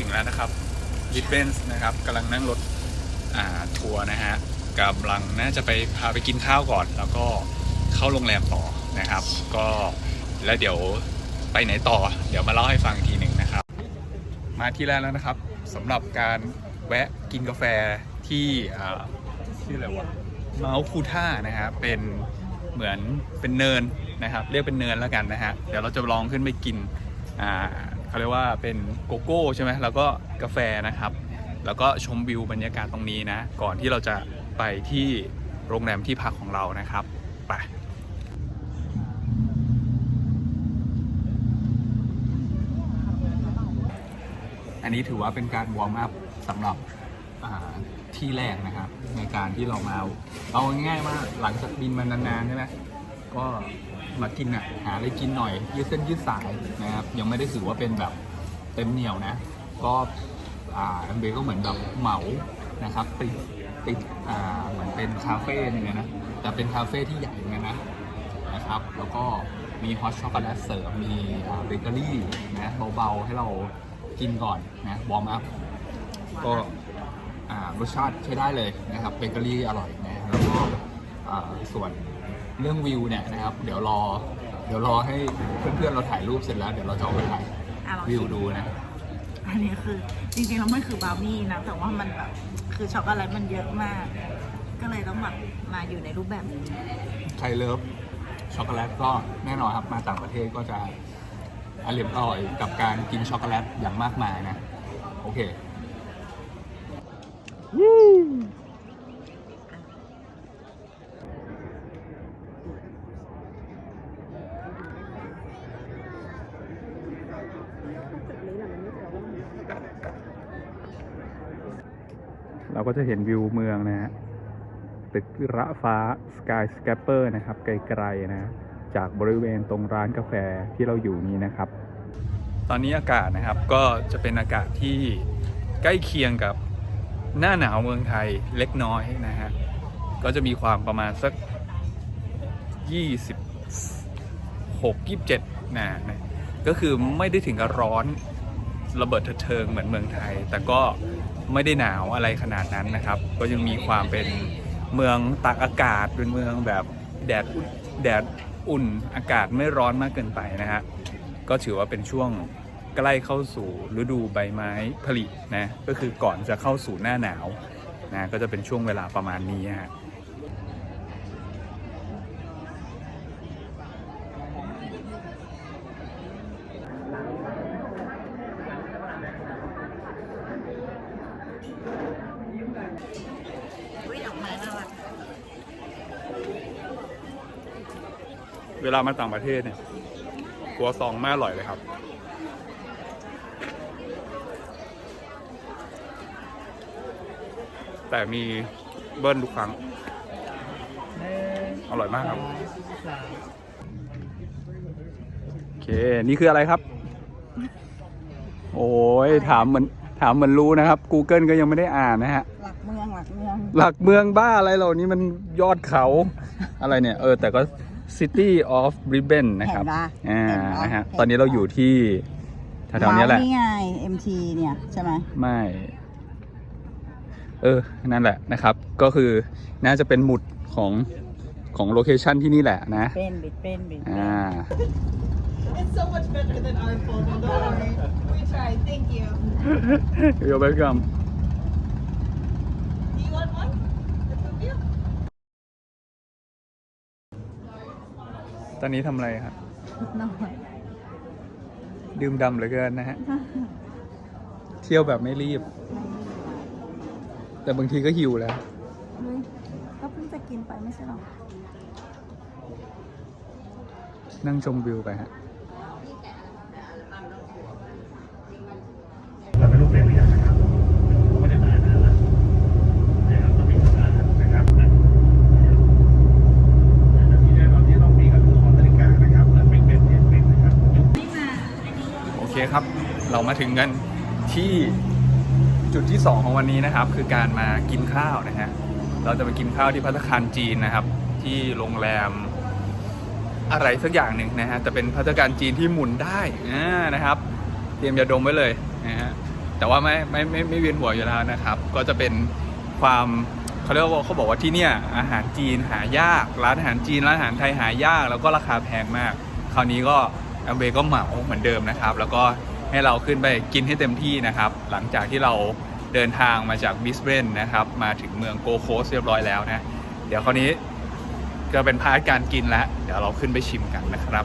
ถึงแล้วนะครับลิทเบนส์นะครับกำลังนั่งรถทัวร์นะฮะกำลังน่าจะไปพาไปกินข้าวก่อน แล้วก็เข้าโรงแรมต่อนะครับ ก็แล้วเดี๋ยวไปไหนต่อ เดี๋ยวมาเล่าให้ฟังทีหนึ่งนะครับ มาที่แรกแล้วนะครับสำหรับการแวะกินกาแฟที่ชื่ออะไรวะเมาคูท่านะฮะเป็นเหมือนเป็นเนินนะครับ เรียกเป็นเนินแล้วกันนะฮะเดี๋ยวเราจะลองขึ้นไปกินอ่า เขาเรียกว่าเป็นโกโก้ใช่ไหมแล้วก็กาแฟนะครับ แล้วก็ชมวิวบรรยากาศตรงนี้นะ ก่อนที่เราจะไปที่โรงแรมที่พักของเรานะครับ ไปอันนี้ถือว่าเป็นการวอร์มอัพสำหรับที่แรกนะครับ ในการที่เรามาเอาง่ายๆมากหลังจากบินมานานๆใช่ไหมก็ มากินอะหาอะไรกินหน่อย ยืดเส้นยืดสายนะครับยังไม่ได้ถือว่าเป็นแบบเต็มเหนียวนะ ก็อ่าอันเบก็เหมือนแบบเหมานะครับติดติดอ่าเหมือนเป็นคาเฟ่นึงนะแต่เป็นคาเฟ่ที่ใหญ่เหมือนกันะนะครับ แล้วก็มีฮอตช็อกโกแลตเสริมมีเบเกอรี่นะเบาๆให้เรากินก่อนนะวอร์มอัพก็รสชาติใช้ได้เลยนะครับเบเกอรี่อร่อยนะแล้วก็ส่วน เรื่องวิวเนี่ยนะครับ เดี๋ยวรอ เดี๋ยวรอให้เพื่อนๆเราถ่ายรูปเสร็จแล้วเดี๋ยวเราจะเอาไปถ่ายอะลองวิวชิมดูนะ อันนี้คือจริงๆแล้วมันคือบราวนี่นะ แต่ว่ามันแบบคือช็อกโกแลตมันเยอะมาก ก็เลยต้องแบบมาอยู่ในรูปแบบนี้ใครเลิฟช็อกโกแลตก็แน่นอนครับมาต่างประเทศก็จะอร่อยอร่อยกับการกินช็อกโกแลตอย่างมากมายนะ โอเค เราก็จะเห็นวิวเมืองนะฮะตึกระฟ้าสกายสแคปเปอร์นะครับ ไกลๆนะ จากบริเวณตรงร้านกาแฟที่เราอยู่นี้นะครับ ตอนนี้อากาศนะครับก็จะเป็นอากาศที่ใกล้เคียงกับหน้าหนาวเมืองไทยเล็กน้อยนะฮะ ก็จะมีความประมาณสัก 26 27นะนะก็คือไม่ได้ถึงกับร้อน ระเบิดเถิงเหมือนเมืองไทย แต่ก็ไม่ได้หนาวอะไรขนาดนั้นนะครับ ก็ยังมีความเป็นเมืองตากอากาศเป็นเมืองแบบแดดแดดอุ่นอากาศไม่ร้อนมากเกินไปนะฮะก็ถือว่าเป็นช่วงใกล้เข้าสู่ฤดูใบไม้ผลินะก็คือก่อนจะเข้าสู่หน้าหนาวนะก็จะเป็นช่วงเวลาประมาณนี้ฮะ อุ้ยดอกไม้น่ารัก เวลามาต่างประเทศเนี่ยครัวซองไม่อร่อยเลยครับ แต่มีเบิ้ลทุกครั้ง อร่อยมากครับ โอเค นี่คืออะไรครับ โอ้ยถามเหมือนถามเหมือนรู้นะครับ Google ก็ยังไม่ได้อ่านนะฮะ หลักเมือง หลักเมือง หลักเมืองบ้าอะไรเหล่านี้มันยอดเขาอะไรเนี่ย เออ แต่ก็ City of Ribbon นะครับ เห็นปะอ่า เห็นปะนะฮะ เห็นปะ ตอนนี้เราอยู่ที่แถวๆเนี้ยแหละนี่ไง MT เนี่ยใช่ไหมไม่ เออ นั่นแหละนะครับ ก็คือน่าจะเป็นหมุดของของโลเคชันที่นี่แหละนะ เป็นบิดเป็นบิดอ่า It's so much better than our phone. Don't worry. We tried. Thank you. You're welcome Do you want one? The two of you? ตอนนี้ทำอะไรครับน้อยดื่มดำเหลือเกินนะฮะ เที่ยวแบบไม่รีบ แต่บางทีก็หิวแล้ว เฮ้ยก็เพิ่งจะกินไปไม่ใช่หรอ นั่งชมวิวไปฮะ เราไม่รู้เป็นหรือยังนะครับเราไม่ได้มานานแล้วนะครับต้องมีสัญญาณนะครับและที่ได้เราที่ต้องมีก็คือหอนาฬิกานะครับและเป็นเป็นเนี่ยเป็นนะครับ โอเคครับ เรา มาถึงกันที่จุดที่ 2 ของวันนี้นะครับ คือการมากินข้าวนะฮะเราจะไปกินข้าวที่พัตตาคารจีนนะครับ ที่โรงแรมอะไรสักอย่างหนึ่งนะฮะแต่เป็นพัตตาคารจีนที่หมุนได้นะครับ เตรียมยาดมไว้เลยนะฮะแต่ว่าไม่ไม่ไม่ไม่เวียนหัวอยู่แล้วนะครับ ก็จะเป็นความเขาเรียกว่าเขาบอกว่าที่เนี่ยอาหารจีนหายาก ร้านอาหารจีนร้านอาหารไทยหายาก แล้วก็ราคาแพงมาก คราวนี้ก็แอมเบก็เหมาเหมือนเดิมนะครับ แล้วก็ ให้เราขึ้นไปกินให้เต็มที่นะครับ หลังจากที่เราเดินทางมาจากบิสเบนนะครับ มาถึงเมืองโกโคสเรียบร้อยแล้วนะ เดี๋ยวคราวนี้ก็เป็นพาร์ทการกินแล้ว เดี๋ยวเราขึ้นไปชิมกันนะครับ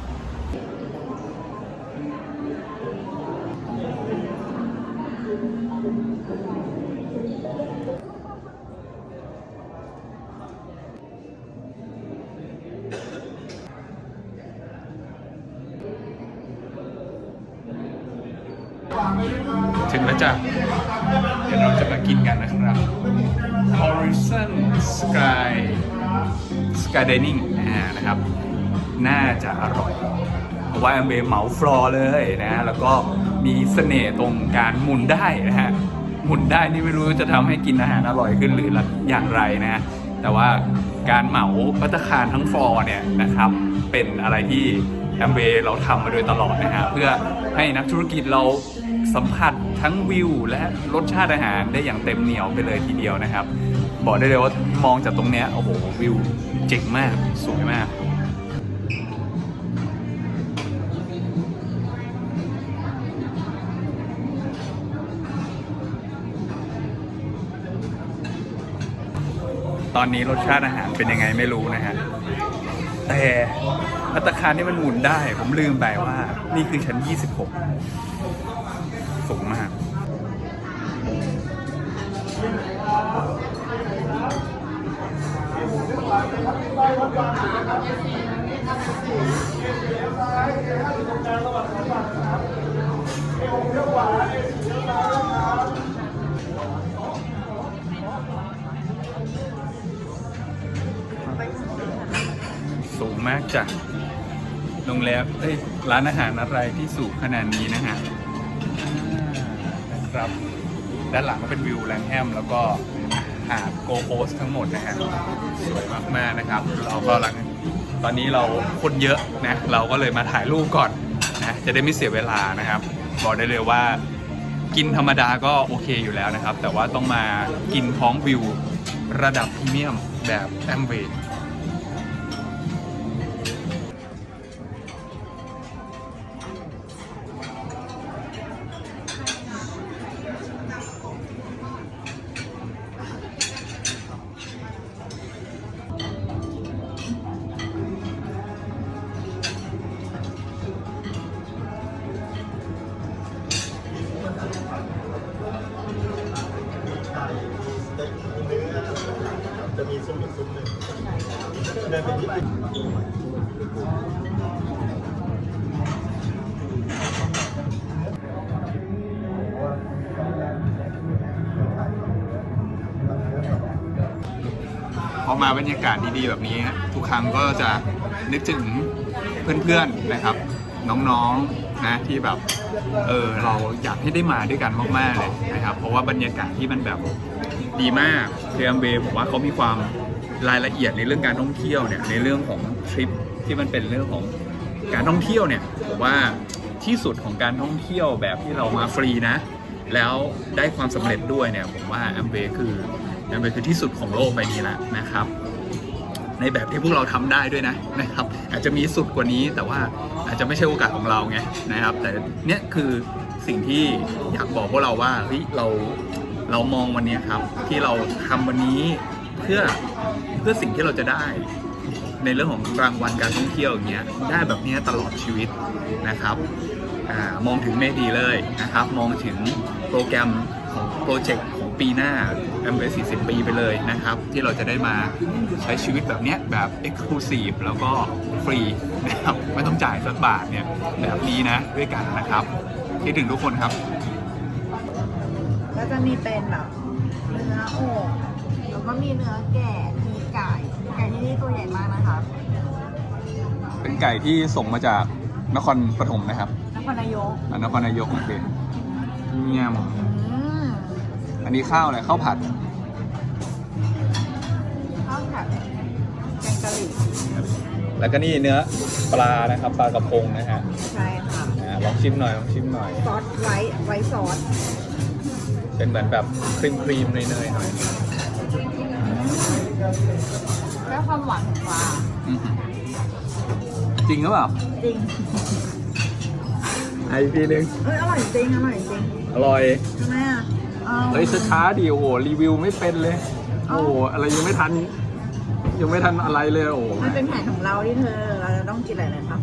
Sky Dining อ่านะครับ น่าจะอร่อยเพราะว่าแอมเบเหมาฟลอร์เลยนะแล้วก็มีเสน่ห์ตรงการหมุนได้นะฮะหมุนได้นี่ไม่รู้จะทำให้กินอาหารอร่อยขึ้นหรืออย่างไรนะแต่ว่าการเหมาพัตตาคารทั้งฟลอร์เนี่ยนะครับ เป็นอะไรที่แอมเบเราทำมาโดยตลอดนะฮะเพื่อให้นักธุรกิจเราสัมผัสทั้งวิวและรสชาติอาหารได้อย่างเต็มเหนียวไปเลยทีเดียวนะครับ บอกได้เลยว่ามองจากตรงเนี้ยโอ้โหวิว เจ๋งมาก สวยมาก ตอนนี้รสชาติอาหารเป็นยังไงไม่รู้นะฮะ แต่พัตคารที่มันหมุนได้ ผมลืมไปว่า นี่คือชั้น 26 สูงมาก สูงมากจ้ะโรงแรมเอ้ยร้านอาหารอะไรที่สูงขนาดนี้นะฮะครับ ด้านหลังก็เป็นวิวแลนด์แฮมแล้วก็ หาดโกโคสทั้งหมดนะฮะสวยมากๆนะครับ เราก็หลังตอนนี้เราคนเยอะนะเราก็เลยมาถ่ายรูปก่อนนะจะได้ไม่เสียเวลานะครับ บอกได้เลยว่ากินธรรมดาก็โอเคอยู่แล้วนะครับ แต่ว่าต้องมากินพร้อมวิวระดับพรีเมียมแบบแอมเวย์ มีซุ้มอีกซุ้มหนึ่งเดินไปที่พอมาบรรยากาศดีๆแบบนี้ ทุกครั้งก็จะนึกถึงเพื่อนๆนะครับ น้องๆนะที่แบบเออเราอยากให้ได้มาด้วยกันมากๆเลยนะครับ เพราะว่าบรรยากาศที่มันแบบ ดีมากเรียมเบย์ผมว่าเขามีความรายละเอียดในเรื่องการท่องเที่ยวเนี่ยในเรื่องของทริปที่มันเป็นเรื่องของการท่องเที่ยวเนี่ยผมว่าที่สุดของการท่องเที่ยวแบบที่เรามาฟรีนะ แล้วได้ความสำเร็จด้วยเนี่ยผมว่าแอมเบคือแอมเบคือที่สุดของโลกใบนี้แล้วนะครับ ในแบบที่พวกเราทำได้ด้วยนะนะครับ อาจจะมีสุดกว่านี้แต่ว่าอาจจะไม่ใช่โอกาสของเราไงนะครับ แต่เนี่ยคือสิ่งที่อยากบอกพวกเราว่าเฮ้ยเรา เรามองวันนี้ครับ ที่เราทำวันนี้เพื่อเพื่อสิ่งที่เราจะได้ ในเรื่องของรางวัลการท่องเที่ยวอย่างเงี้ยได้แบบนี้ตลอดชีวิตนะครับอมองถึงเมดีเลยนะครับ มองถึงโปรแกรมของโปรเจกต์ของปีหน้าแอมเบ40 ปีไปเลยนะครับ ที่เราจะได้มาใช้ชีวิตแบบเนี้ยแบบ Exclusive แล้วก็ฟรีนะครับ ไม่ต้องจ่ายสักบาทเนี่ยแบบนี้นะด้วยกันนะครับคิดถึงทุกคนครับ ก็จะมีเป็นแบบเนื้ออกแล้วก็มีเนื้อแกะมีไก่ไก่ที่นี่ตัวใหญ่มากนะคะเป็นไก่ที่ส่งมาจากนครปฐมนะครับนครนายกอ่านครนายกโอเคเงียมอืมอันนี้ข้าวอะไรข้าวผัดข้าวผัดแกงกะหรี่แล้วก็นี่เนื้อปลานะครับปลากระพงนะฮะใช่ค่ะ อ่าลองชิมหน่อยลองชิมหน่อย ซอสไว้ไว้ซอส เป็นเหมือนแบบครีมครีมๆเนยๆหน่อยแล้วความหวานของปลาอื้อหือจริงหรือเปล่าจริงไอพีนึงเอ้ยอร่อยจริงอร่อยจริงอร่อยทำไมอะอาเฮ้ยช้าๆดิโอ้โหรีวิวไม่เป็นเลย โอ้โหอะไรยังไม่ทัน ยังไม่ทันอะไรเลยโอ้โห มันเป็นแผนของเราที่เธอเราจะต้องกินอะไรนะครั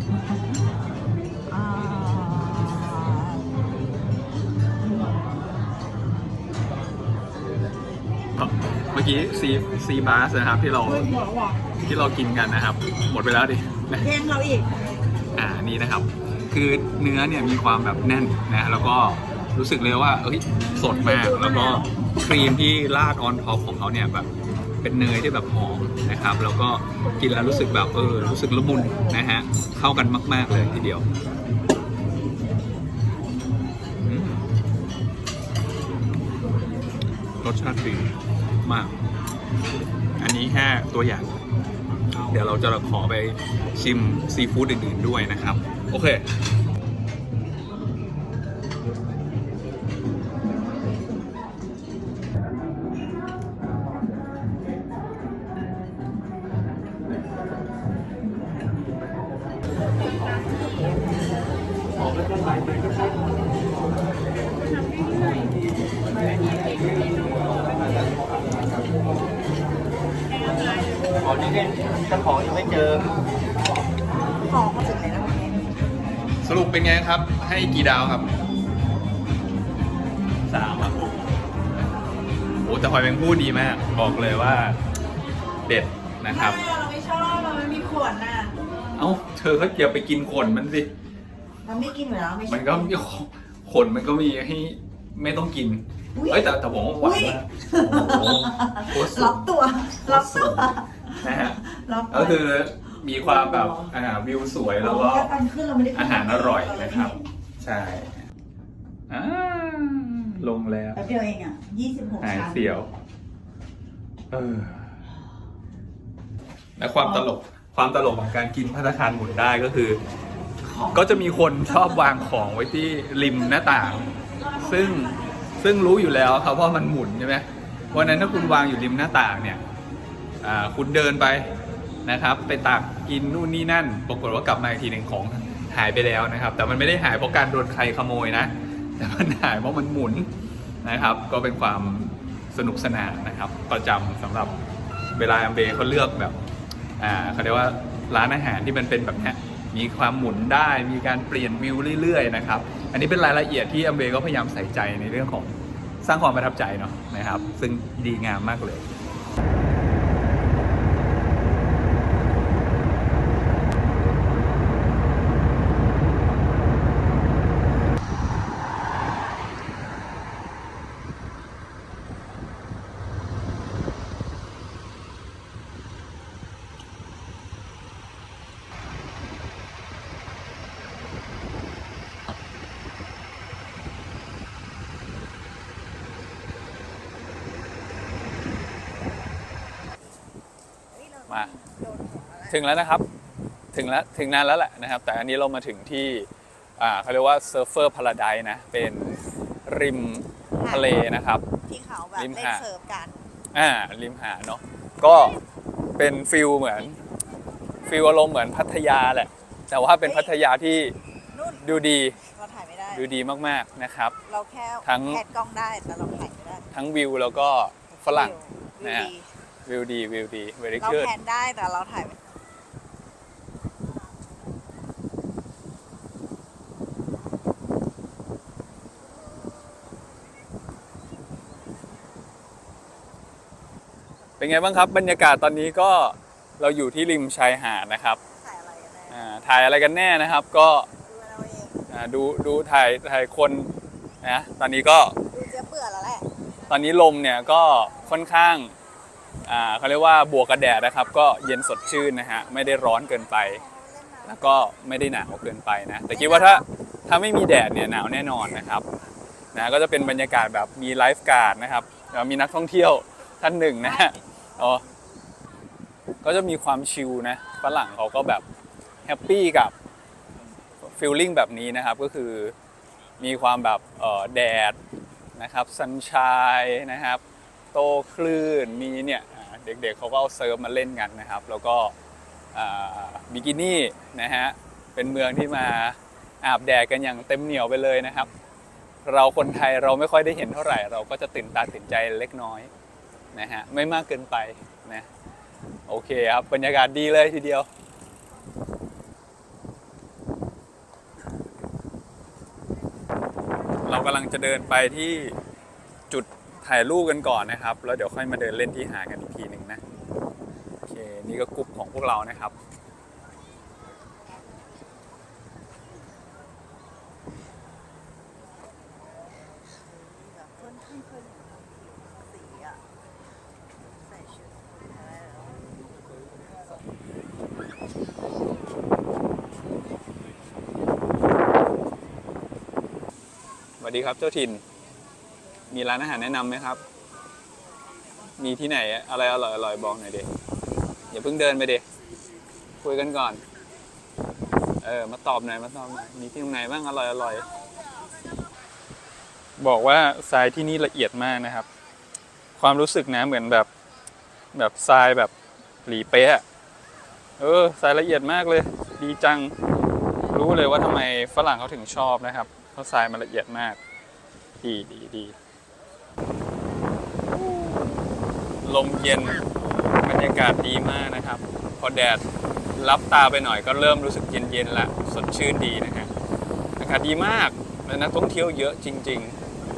เมื่อกี้ซีซีบาสนะครับ ที่เราเฮ้ยหัวหวานที่เรากินกันนะครับ หมดไปแล้วดิ แย่งเราอีก อ่านี่นะครับ คือเนื้อเนี่ยมีความแบบแน่นนะแล้วก็รู้สึกเลยว่าเอ้ยสดมากแล้วก็ครีมที่ราดออนท็อปของเขาเนี่ยแบบเป็นเนยที่แบบหอมนะครับ แล้วก็กินแล้วรู้สึกแบบเออรู้สึกละมุนนะฮะเข้ากันมาก ๆเลยทีเดียวอืมรสชาติดี มาก อันนี้แค่ตัวอย่าง เดี๋ยวเราจะขอไปชิมซีฟู้ดอื่นๆด้วยนะครับ โอเค ให้กี่ดาวครับสามอะโอ้แต่หอยแมงผู้ดีมาก บอกเลยว่า เด็ดนะครับไม่เราไม่ชอบเราไม่มีขวดน่ะเอ้าเธอก็อย่าไปกินขนมันสิ เราไม่กินอยู่แล้วไม่ชอบมันก็มีขนมันก็มีให้ไม่ต้องกิน อุ๊ย เอ้ยแต่แต่ผมว่าหวานมากโอ้โหโคตรสุล็อดกตัวล็อกตัวนะฮะ ล็อกตัวก็คือมีความแบบอ่าวิวสวยแล้วก็ตอนขึ้นเราไม่ได้ขึ้นอาหารอร่อยนะครับ ใช่อ่าลงแล้วแป๊บเดียวเองอะยี่สิบหกหายชั้นเสียว เออ และความตลก ความตลกของการกินพัตตาคารหมุนได้ก็คือ ก็จะมีคนชอบวางของไว้ที่ริมหน้าต่าง ซึ่งซึ่งรู้อยู่แล้วครับว่ามันหมุนใช่ไหมวันนั้นถ้าคุณวางอยู่ริมหน้าต่างเนี่ยอ่าคุณเดินไปนะครับ ไปตักกินนู่นนี่นั่น ปรากฏว่ากลับมาอีกทีหนึ่งของ หายไปแล้วนะครับ แต่มันไม่ได้หายเพราะการโดนใครขโมยนะ แต่มันหายเพราะมันหมุนนะครับ ก็เป็นความสนุกสนานนะครับ ประจำสำหรับเวลาแอมเบเขาเลือกแบบอ่าเขาเรียกว่าร้านอาหารที่มันเป็นแบบนี้มีความหมุนได้มีการเปลี่ยนวิวเรื่อยๆนะครับ อันนี้เป็นรายละเอียดที่อัมเบก็พยายามใส่ใจในเรื่องของสร้างความประทับใจเนาะนะครับ ซึ่งดีงามมากเลย มา ถึงแล้วนะครับ ถึงแล้วถึงนานแล้วแหละนะครับ แต่อันนี้เรามาถึงที่อ่าเขาเรียกว่าเซิร์ฟเฟอร์พาราไดนะ เป็นริมทะเลนะครับ ที่เขาแบบริมเล่นหาดเซิร์ฟกันอ่าริมหาดเนาะก็เป็นฟิลเหมือนฟิลอารมณ์เหมือนพัทยาแหละ แต่ว่าเป็นพัทยาที่นู่นดูดีเราถ่ายไม่ได้ดูดีมากๆนะครับ เราแค่ทั้งแคดกล้องได้แต่เราถ่ายไม่ได้ทั้งวิวแล้วก็ฝรั่งวิวนะฮะดีวิวดีวิวดี very เรา good แพนได้แต่เราถ่ายไม่ เป็นไงบ้างครับ บรรยากาศตอนนี้ก็เราอยู่ที่ริมชายหาดนะครับถ่ายอะไรกันแน่อ่าถ่ายอะไรกันแน่นะครับ ก็ดูเราเองอ่าดูดูถ่ายถ่ายคนนะตอนนี้ก็ดูเจ๊เปื่อแล้วแหละตอนนี้ลมเนี่ยก็ค่อนข้างอ่าเขาเรียกว่าบวกกับแดดนะครับ ก็เย็นสดชื่นนะฮะไม่ได้ร้อนเกินไปแล้วก็ไม่ได้หนาวเกินไปนะ แต่คิดว่าถ้าถ้าไม่มีแดดเนี่ยหนาวแน่นอนนะครับนะก็จะเป็นบรรยากาศแบบมีไลฟ์การ์ดนะครับแล้วมีนักท่องเที่ยวท่านหนึ่งนะฮะ อ๋อก็จะมีความชิลนะฝรั่งเขาก็แบบแฮปปี้กับฟิลลิ่งแบบนี้นะครับก็คือมีความแบบแดดนะครับสันชายนะครับ โตคลื่นมีเนี่ยเด็กๆเขาก็เอาเซิร์ฟมาเล่นกันนะครับ แล้วก็บิกินี่นะฮะเป็นเมืองที่มาอาบแดดกันอย่างเต็มเหนียวไปเลยนะครับ เราคนไทยเราไม่ค่อยได้เห็นเท่าไหร่ เราก็จะตื่นตาตื่นใจเล็กน้อย นะฮะไม่มากเกินไปนะโอเคครับบรรยากาศดีเลยทีเดียว เรากำลังจะเดินไปที่จุดถ่ายรูปกันก่อนนะครับ แล้วเดี๋ยวค่อยมาเดินเล่นที่หากันอีกทีหนึ่งนะโอเคนี่ก็กลุ่มของพวกเรานะครับเพื่อนเพื่อนเพื่อนสีอะใส่ชุดอะไรแล้ว สวัส ดีครับเจ้าถิ่น มีร้านอาหารแนะนำไหมครับ มีที่ไหนอะไรอร่อยอร่อยบอกหน่อยเด็อย่าเพิ่งเดินไปเด็คุยกันก่อน เออ มาตอบหน่อยมาตอบหน่อยมีที่ตรงไหนบ้างอร่อยอร่อยบอกว่าทรายที่นี่ละเอียดมากนะครับ ความรู้สึกนะเหมือนแบบแบบทรายแบบหลีเป๊ะอะเออทรายละเอียดมากเลย ดีจัง รู้เลยว่าทำไมฝรั่งเขาถึงชอบนะครับ เพราะทรายมันละเอียดมาก ดีดีดีลมเย็นบรรยากาศดีมากนะครับ พอแดดรับตาไปหน่อยก็เริ่มรู้สึกเย็นๆละสดชื่นดีนะฮะอากาศดีมากและนักท่องเที่ยวเยอะจริง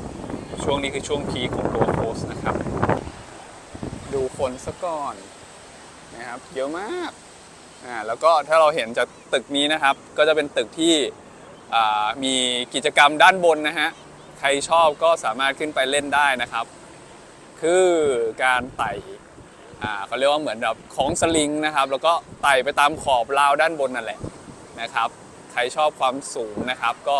ๆ ช่วงนี้คือช่วงพีของตัวโคสนะครับ ดูคนซะก่อนนะครับเยอะมากอ่าแล้วก็ถ้าเราเห็นจากตึกนี้นะครับ ก็จะเป็นตึกที่ มีกิจกรรมด้านบนนะฮะ ใครชอบก็สามารถขึ้นไปเล่นได้นะครับ คือการไต่เขาเรียกว่าเหมือนแบบของสลิงนะครับ แล้วก็ไต่ไปตามขอบราวด้านบนนั่นแหละนะครับ ใครชอบความสูงนะครับ ก็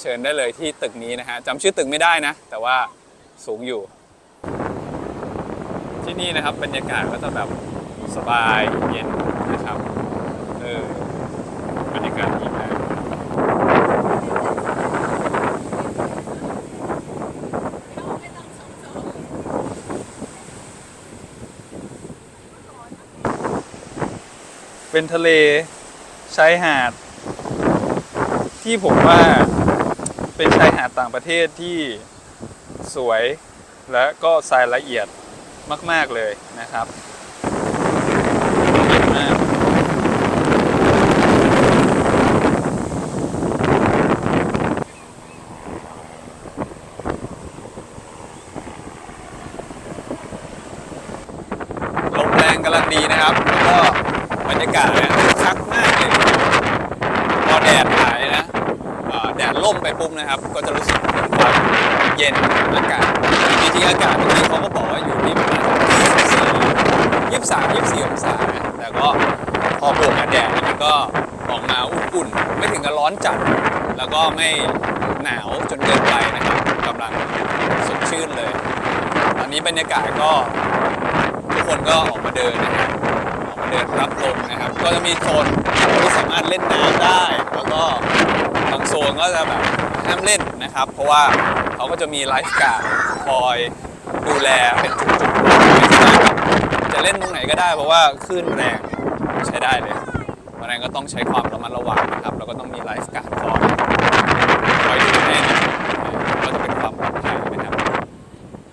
เชิญได้เลยที่ตึกนี้นะฮะจำชื่อตึกไม่ได้นะ แต่ว่าสูงอยู่ ที่นี่นะครับบรรยากาศก็จะแบบสบายเย็นนะครับ เออบรรยากาศดีมาก เป็นทะเลชายหาด ที่ผมว่าเป็นชายหาดต่างประเทศที่สวยและก็ทรายละเอียดมาก ๆ เลยนะครับละเอียดมาก ลมแรงกำลังดีนะครับ แล้วก็บรรยากาศเนี่ยคึกคักมากเลย พอแดดหายนะเอ่อแดดล่มไปปุ๊บนะครับ ก็จะรู้สึกถึงความเย็นอากาศ จริงๆอากาศตรงนี้เขาก็บอกว่าอยู่ที่ประมาณ24 23 24องศา แต่ก็พอบวกกับแดดมันก็ออกมาอุ่นๆ ไม่ถึงกับร้อนจัด แล้วก็ไม่หนาวจนเกินไปนะครับกำลังสดชื่นเลย ตอนนี้บรรยากาศก็ทุกคนก็ออกมาเดินนะฮะออกมาเดินรับลมนะครับ ก็จะมีโซนที่สามารถเล่นน้ำได้ แล้วก็บางโซนก็จะแบบห้ามเล่นนะครับ เพราะว่าเขาก็จะมีไลฟ์การ์ดคอยดูแลเป็นจุดๆไม่ใช่ว่าจะ เล่นตรงไหนก็ได้เพราะว่าคลื่นแรงใช้ได้เลยเพราะนั้นก็ต้องใช้ความระมัดระวังนะครับแล้วก็ต้องมีไลฟ์การ์ดคอยคอยดูแนะก็จะเป็นความปลอดภัยนะครับ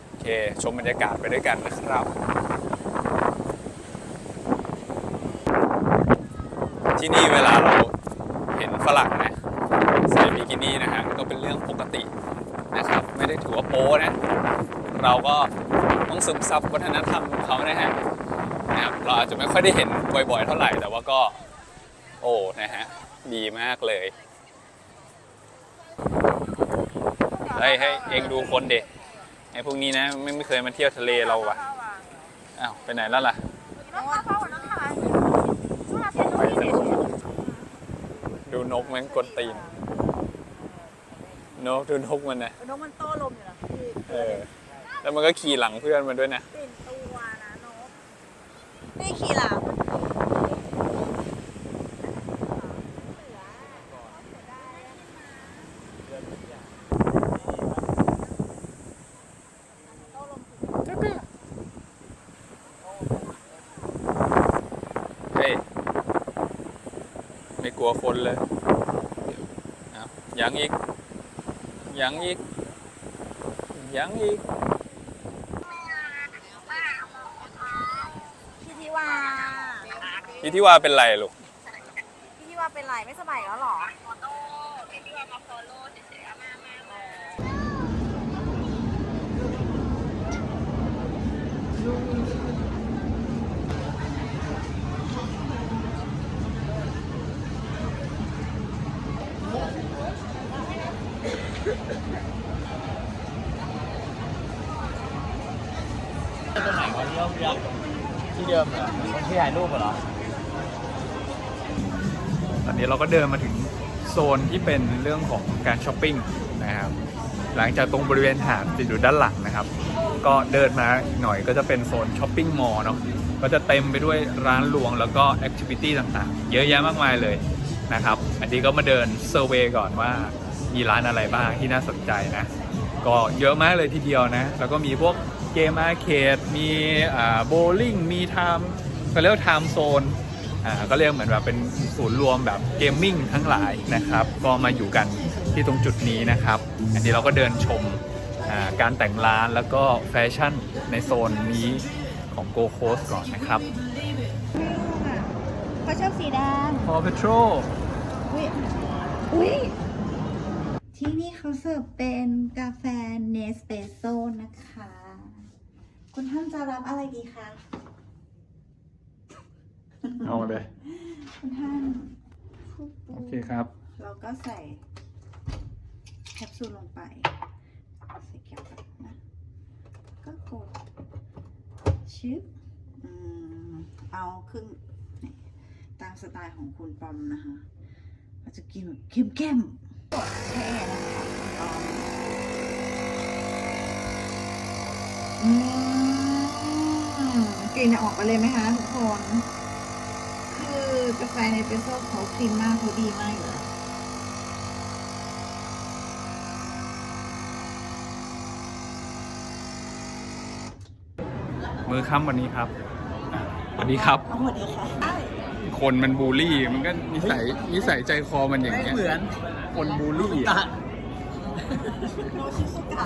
โอเคชมบรรยากาศไปด้วยกันนะครับที่นี่เวลาเราเห็นฝรั่งนะใส่บิกินี่นะฮะก็เป็นเรื่องปกตินะครับ ไม่ได้ถือว่าโป๊นะ เราก็ต้องซึมซับวัฒนธรรมของเขานะฮะ นะครับเราอาจจะไม่ค่อยได้เห็นบ่อยๆ เท่าไหร่แต่ว่าก็ โอ้นะฮะดีมากเลยเฮ้ยให้เองดูคนเด็กไอ้พวกนี้นะไม่ไม่เคยมาเที่ยวทะเลเราว่ะอ้าวไปไหนแล้วล่ะไปสนุกดูนกแม่งกดตีนนกดูนกมันนะนกมันโต้ลมอยู่นะพี่เออแล้วมันก็ขี่หลังเพื่อนมันด้วยนะตื่นตัวนะนก ไม่ขี่หลังเฮ้ยไม่กลัวคนเลยยังอีกยังอีกยังอีก พี่ที่ว่าเป็นไรลูกพี่ทิวาเป็นไรไม่สบายแล้วหรอที่เดิมเหรอที่ถ่ายรูปเหรอตอ นี้เราก็เดินมาถึงโซนที่เป็นเรื่องของการช้อปปิ้งนะครับหลังจากตรงบริเวณหาดจะอยู่ด้านหลังนะครับ ก็เดินมาอีกหน่อยก็จะเป็นโซนช้อปปิ้งมอลล์เนาะก็จะเต็มไปด้วยร้านรวงแล้วก็แอคทิวิตี้ต่างๆ เยอะแยะมากมายเลยนะครับ อันนี้ก็มาเดินเซอร์เวยก่อนว่ามีร้านอะไรบ้างที่น่าสนใจนะ ก็เยอะมากเลยทีเดียวนะ แล้วก็มีพวกเกมอาร์เคดมีอ่าโบลิ่งมีไทม์ก็เรียกว่าไทม์โซน อ่าก็เรียกเหมือนแบบเป็นศูนย์รวมแบบเกมมิ่งทั้งหลายนะครับก็มาอยู่กันที่ตรงจุดนี้นะครับ อันนี้เราก็เดินชมอ่าการแต่งร้านแล้วก็แฟชั่นในโซนนี้ของโกโคสก่อนนะครับเขาชอบสีแดง Paw Patrol อุ้ยอุ้ยที่นี่เขาเสิร์ฟเป็นกาแฟเนสเปโซ่นะคะ คุณท่านจะรับอะไรดีคะ เอาเลย คุณท่านโอเคครับ เราก็ใส่แคปซูลลงไป ใส่แคปแบบนะ ก็กดชิปอืมเอาครึ่งนี่ตามสไตล์ของคุณปอมนะคะเราจะกินแบบเข้มๆกดแช่นะคะลองอืมกลิ่นออกไปเลยไหมคะทุกคนคือ กาแฟในเปโซ่เขาคลีนมากเขาดีมากอยู่แล้วมือค่ำวันนี้ครับสวัสดีครับ สวัสดีค่ะคนมันบูลลี่ มันก็นิสัยนิสัยใจคอมันอย่างไม่เงี้ยเหมือนคนบูลลี่ตาอะ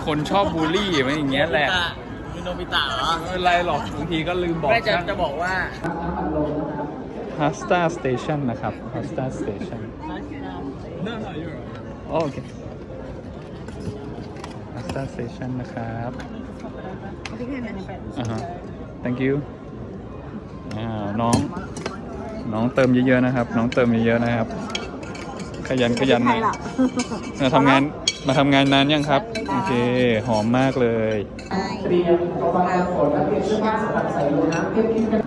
คนชอบบูลลี่มันอย่างเงี้ยแหละตาคือโนบิตะเหรอไม่เป็นไรหรอกบางทีก็ลืมบอกไม่จะช่างจะบอกว่า ฮาสตาสเตชันนะครับฮาสตาสเตชันโอเคฮาสตาสเตชันนะครับอ่าฮะ thank you อ่าน้อง น้องเติมเยอะๆนะครับ น้องเติมเยอะๆนะครับ ขยันขยันหน่อยมาทำงานมาทำงานนานยังครับ โอเค หอมมากเลย เตรียมกาแฟสดและเตรียมเสื้อผ้าสำหรับใส่ลงน้ำเพื่อกินกันเดี๋ยวไปเอามาให้เดี๋ยวรอแถวยาวกิน